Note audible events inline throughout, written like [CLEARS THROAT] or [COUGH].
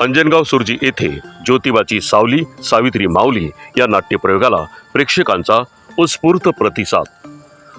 अंजनगाव सुरजी येथे ज्योतिबाची सावली सावित्री माऊली या नाट्यप्रयोगाला प्रेक्षकांचा उत्स्फूर्त प्रतिसाद.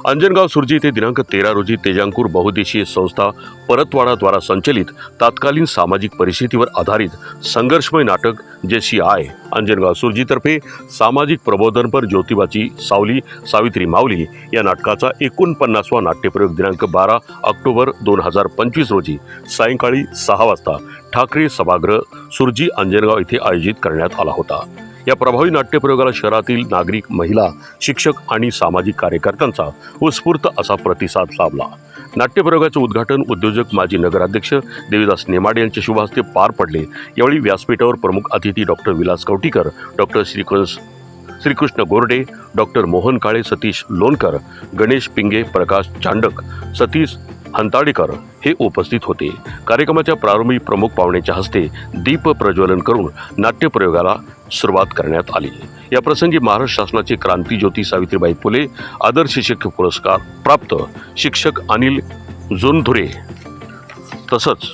अंजनगाव सुरजी येथे दिनांक तेरा रोजी तेजांकूर बहुदेशीय संस्था परतवाडाद्वारा संचलित तात्कालीन सामाजिक परिस्थितीवर आधारित संघर्षमय नाटक जेसी आय अंजनगाव सुरजीतर्फे सामाजिक प्रबोधनपर ज्योतिबाची सावली सावित्री माऊली या नाटकाचा एकोणपन्नासवा नाट्यप्रयोग दिनांक बारा ऑक्टोबर दोन हजार पंचवीस रोजी सायंकाळी सहा वाजता ठाकरे सभागृह सुरजी अंजनगाव येथे आयोजित करण्यात आला होता. या प्रभावी नाट्यप्रयोगाला शहरातील नागरिक महिला शिक्षक आणि सामाजिक कार्यकर्त्यांचा उत्स्फूर्त असा प्रतिसाद लाभला. नाट्यप्रयोगाचे उद्घाटन उद्योजक माजी नगराध्यक्ष देवीदास नेमाडे यांच्या शुभहस्ते पार पडले. यावेळी व्यासपीठावर प्रमुख अतिथी doctor Vilas Kavatikar doctor Shrikrishna Shrikrishna Gorde doctor Mohan Kale Satish Lonkar Ganesh Pinge Prakash Chandak Satish Hantadekar हे उपस्थित होते. कार्यक्रमाच्या प्रारंभी प्रमुख पाहुण्याच्या हस्ते दीप प्रज्वलन करून नाट्यप्रयोगाला सुरुवात करण्यात आली. या प्रसंगी महाराष्ट्र शासनाचे क्रांतीज्योती सावित्रीबाई फुले आदर्श शिक्षक पुरस्कार प्राप्त शिक्षक अनिल जोंधुरे तसंच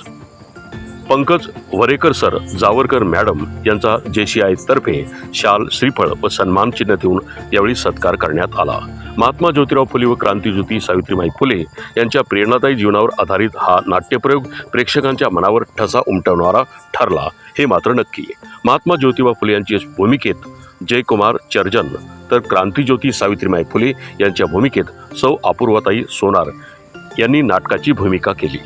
पंकज वरेकर सर जावरकर मॅडम यांचा जेसीआय तर्फे शाल श्रीफळ व सन्मान चिन्ह देऊन यावेळी सत्कार करण्यात आला. महात्मा ज्योतिराव फुले व क्रांतीज्योती सावित्रीबाई फुले यांच्या प्रेरणादायी जीवनावर आधारित हा नाट्यप्रयोग प्रेक्षकांच्या मनावर ठसा उमटवणारा ठरला हे मात्र नक्की. महात्मा ज्योतिबा फुले यांची भूमिकेत जयकुमार चर्जन तर क्रांतीज्योती सावित्रीबाई फुले यांच्या भूमिकेत सौ अपूर्वताई सोनार यांनी नाटकाची भूमिका केली.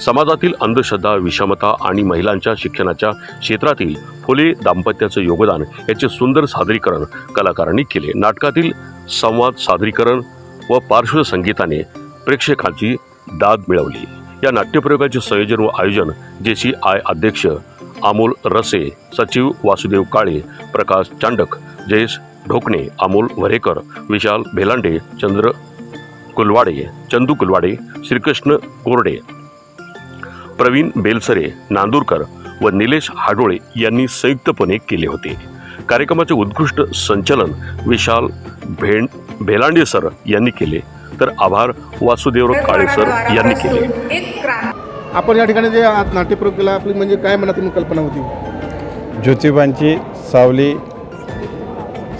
समाजातील अंधश्रद्धा विषमता आणि महिलांच्या शिक्षणाच्या क्षेत्रातील फुले दाम्पत्याचं योगदान याचे सुंदर सादरीकरण कलाकारांनी केले. नाटकातील संवाद सादरीकरण व पार्श्वसंगीताने प्रेक्षकांची दाद मिळवली. या नाट्यप्रयोगाचे संयोजन व आयोजन जे सी आय अध्यक्ष अमोल रसे सचिव वासुदेव काळे प्रकाश चांडक जयेश ढोकणे अमोल वरेकर विशाल भेलांडे चंद्र कुलवाडे चंदू कुलवाडे श्रीकृष्ण कोरडे प्रवीण बेलसरे नांदूरकर व निलेश हाडोळे यांनी संयुक्तपणे केले होते. कार्यक्रमाचे उत्कृष्ट संचलन विशाल भेंड भेलांडे सर यांनी केले. तर आभार वासुदेव काळे सर यांनी केले. आपण या ठिकाणी जे आज नाट्यप्रयोग केला आपली म्हणजे काय मनातून कल्पना होती? ज्योतिबांची सावली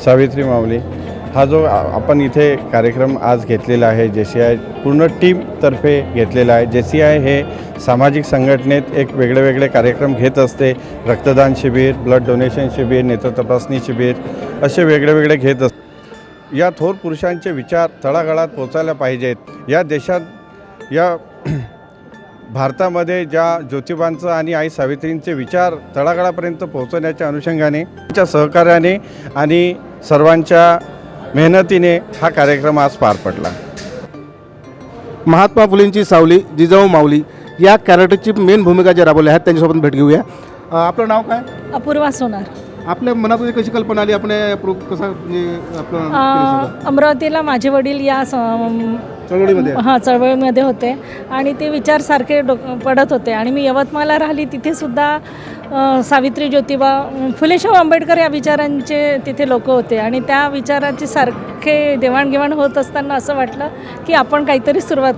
सावित्री माऊली हा जो आपण इथे कार्यक्रम आज घेतलेला आहे जे सी आय पूर्ण टीमतर्फे घेतलेला आहे. जे सी आय हे सामाजिक संघटनेत एक वेगळे वेगळे कार्यक्रम घेत असते. रक्तदान शिबिर ब्लड डोनेशन शिबिर नेत्र तपासणी शिबिर असे वेगळे वेगळे घेत असते या थोर पुरुषांचे विचार तळागाळात पोचायला पाहिजेत. या देशात या [CLEARS THROAT] भारतामध्ये ज्या ज्योतिबांचं आणि आई सावित्रींचे विचार तळागाळापर्यंत पोहोचवण्याच्या अनुषंगाने त्यांच्या सहकार्याने आणि सर्वांच्या मेहनतीने हा कार्यक्रम आज पार पडला. महात्मा फुलेंची सावली जिजाऊ माऊली या कॅरेक्टरची मेन भूमिका ज्या राबवल्या आहेत त्यांच्यासोबत भेट घेऊया. अ, आपलं नाव काय? अपूर्वा सोनार. आपल्या मनातून कशी कल्पना आली? आपण हे प्रो कसा म्हणजे आपलं केलं अ, सगळं? अमरावतीला माझे वडील या स- चळवळीमध्ये? हां चळवळीमध्ये होते. आणि ते विचार सारखे डो पडत होते. आणि मी यवतमाळला राहिली तिथे सुद्धा सावित्री ज्योतिबा फुलेशाह आंबेडकर या विचारांचे तिथे लोक होते. आणि त्या विचारांची सारखे देवाणघेवाण होत असताना असं वाटलं की आपण काहीतरी सुरुवात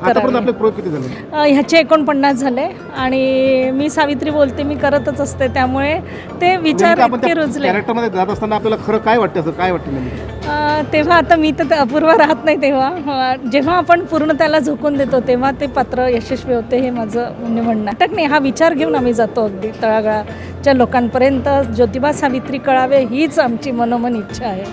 अ, ह्याचे एकोणपन्नास झाले. आणि मी सावित्री बोलते मी करतच असते. त्यामुळे ते विचार इतके रुजले. जात असताना आपल्याला खरं काय वाटतं? काय वाटतं तेव्हा आता मी तर अपूर्व राहत नाही तेव्हा. जेव्हा आपण पूर्ण त्याला झोकून देतो तेव्हा ते पात्र यशस्वी होते हे माझं म्हणजे म्हणणं. नाटक नाही हा विचार घेऊन आम्ही जातो अगदी तळागाळाच्या लोकांपर्यंत ज्योतिबा सावित्री कळावे हीच आमची मनोमन इच्छा आहे.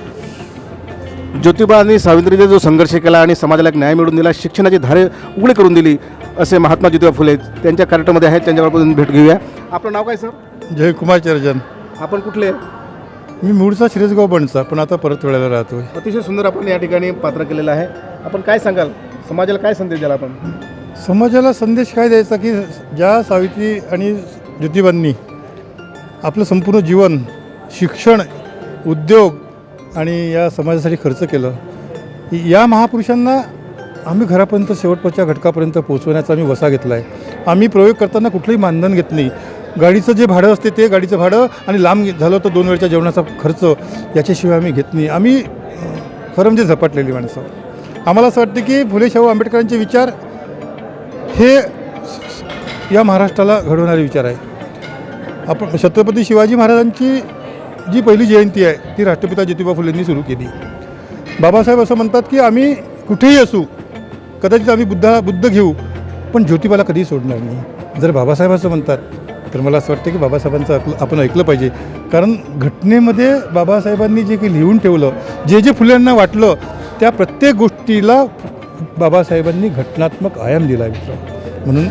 ज्योतिबा आणि सावित्रीने जो संघर्ष केला आणि समाजाला एक न्याय मिळवून दिला शिक्षणाची धारे उघडी करून दिली असे महात्मा ज्योतिबा फुले त्यांच्या कॅरेक्टरमध्ये आहेत. त्यांच्याकडून भेट घेऊया. आपलं नाव काय सर? जयकुमार चर्जन. आपण कुठले मी मूळचा शिरसगाव बनचा पण आता परत वेळेला राहतो अतिशय सुंदर आपण या ठिकाणी पात्र केलेलं आहे. आपण काय सांगाल? समाजाला काय संदेश द्याल आपण? समाजाला संदेश काय द्यायचा की ज्या सावित्री आणि ज्योतिबांनी आपलं संपूर्ण जीवन शिक्षण उद्योग आणि या समाजासाठी खर्च केलं. या महापुरुषांना आम्ही घरापर्यंत शेवटच्या घटकापर्यंत पोहोचवण्याचा आम्ही वसा घेतला आहे आम्ही प्रयोग करताना कुठलंही मानधन घेत नाही. गाडीचं जे भाडं असते ते गाडीचं भाडं आणि लांब झालं तर दोन वेळच्या जेवणाचा खर्च याच्याशिवाय आम्ही घेत नाही. आम्ही खरं म्हणजे झपाटलेली माणसं. आम्हाला असं वाटतं की फुले शाहू आंबेडकरांचे विचार हे या महाराष्ट्राला घडवणारे विचार आहे. आपण छत्रपती शिवाजी महाराजांची जी पहिली जयंती आहे ती राष्ट्रपिता ज्योतिबा फुलेंनी सुरू केली. बाबासाहेब असं म्हणतात की आम्ही कुठेही असू कदाचित आम्ही बुद्धा बुद्ध घेऊ पण ज्योतिबाला कधीही सोडणार नाही. जर बाबासाहेब असं म्हणतात तर मला असं वाटतं की बाबासाहेबांचं ऐकलं आपण ऐकलं पाहिजे. कारण घटनेमध्ये बाबासाहेबांनी जे काही लिहून ठेवलं जे जे फुल्यांना वाटलं त्या प्रत्येक गोष्टीला बाबासाहेबांनी घटनात्मक आयाम दिला आहे मित्र म्हणून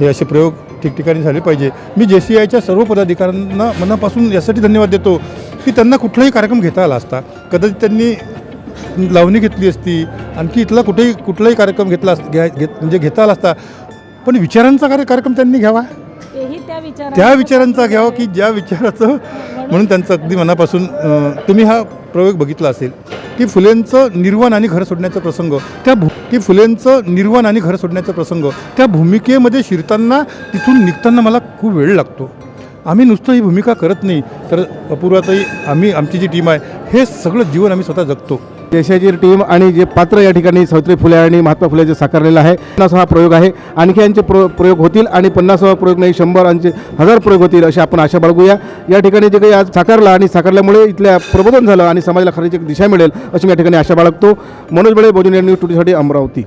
हे असे प्रयोग ठिकठिकाणी झाले पाहिजे. मी जे सी आयच्या सर्व पदाधिकाऱ्यांना मनापासून यासाठी धन्यवाद देतो की त्यांना कुठलाही कार्यक्रम घेता आला असता. कदाचित त्यांनी लावणी घेतली असती आणखी इथला कुठेही कुठलाही कार्यक्रम घेतला अस घ्या घेत म्हणजे घेता आला असता. पण विचारांचा कार्य कार्यक्रम त्यांनी घ्यावा. त्या विचार त्या विचारांचा घ्यावा की ज्या विचाराचं [LAUGHS] म्हणून त्यांचं अगदी मनापासून तुम्ही हा प्रयोग बघितला असेल. की फुलेंचं निर्वाण आणि घर सोडण्याचा प्रसंग त्या भू की फुलेंचं निर्वाण आणि घर सोडण्याचा प्रसंग त्या भूमिकेमध्ये शिरताना तिथून निघताना मला खूप वेळ लागतो. आम्ही नुसतं ही भूमिका करत नाही तर अपूर्वातही आम्ही आमची जी टीम आहे हे सगळं जीवन आम्ही स्वतः जगतो. देशाची टीम आणि जे पात्र या ठिकाणी सावित्री फुले आणि महात्मा फुले जे साकारलेलं आहे. पन्नास हा प्रयोग आहे. आणखी यांचे प्रो प्रयोग होतील आणि पन्नासावा प्रयोग नाही शंभर आणि हजार प्रयोग होतील अशी आपण आशा बाळगूया. या ठिकाणी जे काही आज साकारला आणि साकारल्यामुळे इथल्या प्रबोधन झालं आणि समाजाला खरीची एक दिशा मिळेल अशी मी या ठिकाणी आशा बाळगतो. मनोज बळे भोजन न्यूज टुडीसाठी अमरावती.